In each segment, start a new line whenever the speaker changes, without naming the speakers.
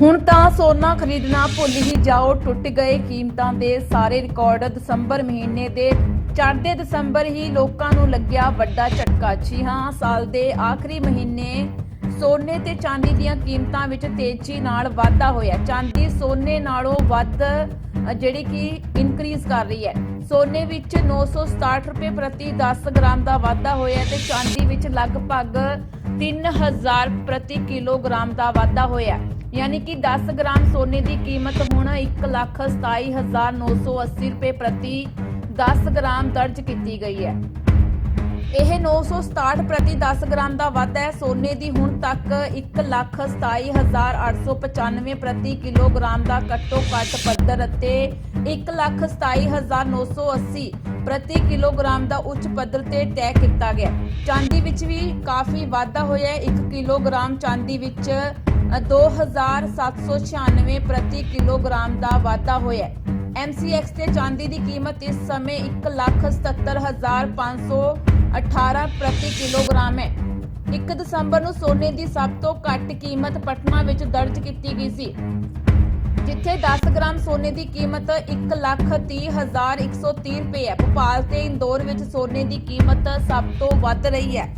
ਹੁਣ ਤਾਂ ਸੋਨਾ ਖਰੀਦਣਾ ਭੁੱਲ ਹੀ ਜਾਓ ਟੁੱਟ ਗਏ ਕੀਮਤਾਂ ਦੇ ਸਾਰੇ ਰਿਕਾਰਡ। ਦਸੰਬਰ ਮਹੀਨੇ ਦੇ ਚੜ੍ਹਦੇ ਦਸੰਬਰ ਹੀ ਲੋਕਾਂ ਨੂੰ ਲੱਗਿਆ ਵੱਡਾ ਝਟਕਾ। ਜੀ ਹਾਂ ਸਾਲ ਦੇ ਆਖਰੀ ਮਹੀਨੇ ਸੋਨੇ ਤੇ ਚਾਂਦੀ ਦੀਆਂ ਕੀਮਤਾਂ ਵਿੱਚ ਤੇਜ਼ੀ ਨਾਲ ਵਾਧਾ ਹੋਇਆ। ਚਾਂਦੀ ਸੋਨੇ ਨਾਲੋਂ ਵੱਧ ਅ, ਜਿਹੜੀ ਕਿ ਇਨਕਰੀਜ਼ ਕਰ ਰਹੀ ਹੈ। ਸੋਨੇ ਵਿੱਚ 967 ਰੁਪਏ ਪ੍ਰਤੀ 10 ਗ੍ਰਾਮ ਦਾ ਵਾਧਾ ਹੋਇਆ ਤੇ ਚਾਂਦੀ ਵਿੱਚ ਲਗਭਗ 3000 ਪ੍ਰਤੀ ਕਿਲੋਗ੍ਰਾਮ ਦਾ ਵਾਧਾ ਹੋਇਆ। ਯਾਨੀ ਕਿ 10 ਗ੍ਰਾਮ ਸੋਨੇ ਦੀ ਕੀਮਤ ਹੁਣ 127980 ਰੁਪਏ ਪ੍ਰਤੀ 10 ਗ੍ਰਾਮ ਦਰਜ ਕੀਤੀ ਗਈ ਹੈ। ਇਹ 967 ਪ੍ਰਤੀ 10 ਗ੍ਰਾਮ ਦਾ ਵਾਧਾ ਹੈ। ਸੋਨੇ ਦੀ ਹੁਣ ਤੱਕ 127895 ਪ੍ਰਤੀ ਕਿਲੋਗ੍ਰਾਮ ਦਾ ਘੱਟੋ ਘੱਟ ਪੱਧਰ ਅਤੇ 127980 ਪ੍ਰਤੀ ਕਿਲੋਗ੍ਰਾਮ ਦਾ ਉੱਚ ਪੱਧਰ ਤੇ ਤੈਅ ਕੀਤਾ ਗਿਆ। ਚਾਂਦੀ ਵਿੱਚ ਵੀ ਕਾਫੀ ਵਾਧਾ ਹੋਇਆ ਹੈ। 1 ਕਿਲੋਗ੍ਰਾਮ ਚਾਂਦੀ ਵਿੱਚ 2796 ਪ੍ਰਤੀ ਕਿਲੋਗ੍ਰਾਮ ਦਾ ਵਾਧਾ ਹੋਇਆ ਹੈ। MCX ਤੇ ਚਾਂਦੀ ਦੀ ਕੀਮਤ ਇਸ ਸਮੇਂ 177518 ਪ੍ਰਤੀ ਕਿਲੋਗ੍ਰਾਮ ਹੈ। 1 ਦਸੰਬਰ ਨੂੰ ਸੋਨੇ ਦੀ ਸਭ ਤੋਂ ਘੱਟ ਕੀਮਤ ਪਟਨਾ ਵਿੱਚ ਦਰਜ ਕੀਤੀ ਗਈ ਸੀ, ਜਿੱਥੇ 10 ਗ੍ਰਾਮ ਸੋਨੇ ਦੀ ਕੀਮਤ 130130 ਰੁਪਏ ਹੈ। ਭੋਪਾਲ ਤੇ ਇੰਦੌਰ ਵਿੱਚ ਸੋਨੇ ਦੀ ਕੀਮਤ ਸਭ ਤੋਂ ਵੱਧ ਰਹੀ ਹੈ।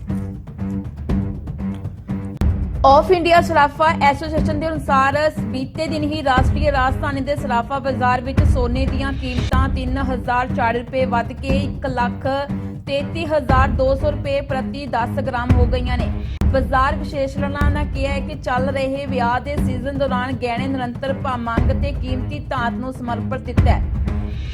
ਆਫ ਇੰਡੀਆ ਸਰਾਫਾ ਐਸੋਸੀਏਸ਼ਨ ਦੇ ਅਨੁਸਾਰ ਬੀਤੇ ਦਿਨ ਹੀ ਰਾਸ਼ਟਰੀ ਰਾਜਧਾਨੀ ਦੇ ਸਰਾਫਾ ਬਾਜ਼ਾਰ ਵਿੱਚ ਸੋਨੇ ਦੀਆਂ ਕੀਮਤਾਂ 3040 ਰੁਪਏ ਵੱਧ ਕੇ 133200 ਰੁਪਏ ਪ੍ਰਤੀ 10 ਗ੍ਰਾਮ ਹੋ ਗਈਆਂ ਨੇ। ਬਾਜ਼ਾਰ ਵਿਸ਼ੇਸ਼ਣਾਂ ਨੇ ਕਿਹਾ ਹੈ ਕਿ ਚੱਲ ਰਹੇ ਵਿਆਹ ਦੇ ਸੀਜ਼ਨ ਦੌਰਾਨ ਗਹਿਣੇ ਨਿਰੰਤਰ ਮੰਗ ਤੇ ਕੀਮਤੀ ਧਾਤ ਨੂੰ ਸਮਰਪਿਤ ਦਿੱਤਾ ਹੈ।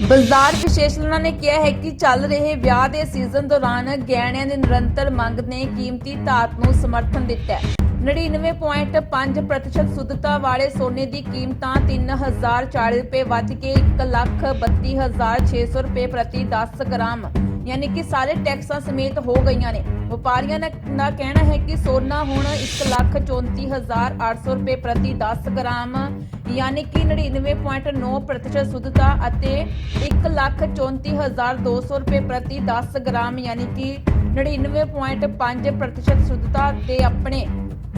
ਬਾਜ਼ਾਰ ਵਿਸ਼ੇਸ਼ਣਾਂ ਨੇ ਕਿਹਾ ਹੈ ਕਿ ਚੱਲ ਰਹੇ ਵਿਆਹ ਦੇ ਸੀਜ਼ਨ ਦੌਰਾਨ ਗਹਿਣਿਆਂ ਦੀ ਨਿਰੰਤਰ ਮੰਗ ਨੇ ਕੀਮਤੀ ਧਾਤ ਨੂੰ ਸਮਰਥਨ ਦਿੱਤਾ ਹੈ। 99.5% ਸ਼ੁੱਧਤਾ ਵਾਲੇ ਸੋਨੇ ਦੀ ਕੀਮਤਾਂ 3040 ਰੁਪਏ ਵੱਧ ਕੇ 132600 ਰੁਪਏ ਪ੍ਰਤੀ 10 ਗ੍ਰਾਮ। ਯਾਨੀ ਕਿ ਸਾਰੇ ਟੈਕਸਾਂ ਸਮੇਤ ਹੋ ਗਈਆਂ ਨੇ। ਵਪਾਰੀਆਂ ਦਾ ਦਾ ਕਹਿਣਾ ਹੈ ਕਿ ਸੋਨਾ ਹੁਣ 134800 ਰੁਪਏ ਪ੍ਰਤੀ 10 ਗ੍ਰਾਮ। ਯਾਨੀ ਕਿ 99.9% ਸ਼ੁੱਧਤਾ ਅਤੇ 134200 ਰੁਪਏ ਪ੍ਰਤੀ 10 ਗ੍ਰਾਮ। ਯਾਨੀ ਕਿ 99.5% ਸ਼ੁੱਧਤਾ ਤੇ ਆਪਣੇ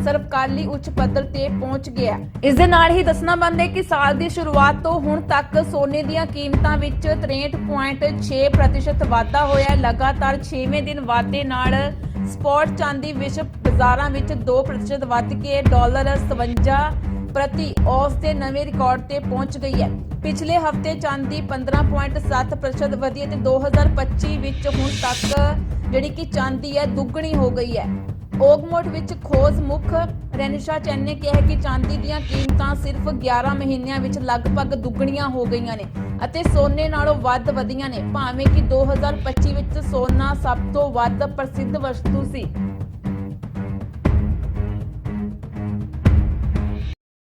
ਸਰਵਕਾਲੀ ਉੱਚ ਪੱਧਰ ਤੇ ਪਹੁੰਚ ਗਿਆ। ਇਸ ਦੇ ਨਾਲ ਹੀ ਦੱਸਣਾ ਬੰਦ ਹੈ ਕਿ ਸਾਲ ਦੀ ਸ਼ੁਰੂਆਤ ਤੋਂ ਹੁਣ ਤੱਕ ਸੋਨੇ ਦੀਆਂ ਕੀਮਤਾਂ ਵਿੱਚ 63.6% ਵਾਧਾ ਹੋਇਆ ਹੈ। ਲਗਾਤਾਰ 6ਵੇਂ ਦਿਨ ਵਾਧੇ ਨਾਲ ਸਪੌਟ ਚਾਂਦੀ ਵਿਸ਼ਵ ਬਾਜ਼ਾਰਾਂ ਵਿੱਚ 2% ਵੱਧ ਕੇ ਡਾਲਰ 57 ਪ੍ਰਤੀ ਔਸ ਦੇ ਨਵੇਂ ਰਿਕਾਰਡ ਤੇ ਪਹੁੰਚ ਗਈ ਹੈ। ਪਿਛਲੇ ਹਫ਼ਤੇ ਚਾਂਦੀ 15.7% ਵਧੀ ਹੈ ਤੇ 2025 ਵਿੱਚ ਹੁਣ ਤੱਕ ਜਿਹੜੀ ਕਿ ਚਾਂਦੀ ਹੈ ਦੁੱਗਣੀ ਹੋ ਗਈ ਹੈ। ਓਗਮੋਟ ਵਿੱਚ ਖੋਜ ਮੁੱਖ ਰੈਨਿਸ਼ਾ ਚੈਨ ਨੇ ਕਿਹਾ ਕਿ ਚਾਂਦੀ ਦੀਆਂ ਕੀਮਤਾਂ ਸਿਰਫ 11 ਮਹੀਨਿਆਂ ਵਿੱਚ ਲਗਭਗ ਦੁੱਗਣੀਆਂ ਹੋ ਗਈਆਂ ਨੇ ਅਤੇ ਸੋਨੇ ਨਾਲੋਂ ਵੱਧ ਵਧੀਆਂ ਨੇ, ਭਾਵੇਂ ਕਿ 2025 ਵਿੱਚ ਸੋਨਾ ਸਭ ਤੋਂ ਵੱਧ ਪ੍ਰਸਿੱਧ ਵਸਤੂ ਸੀ।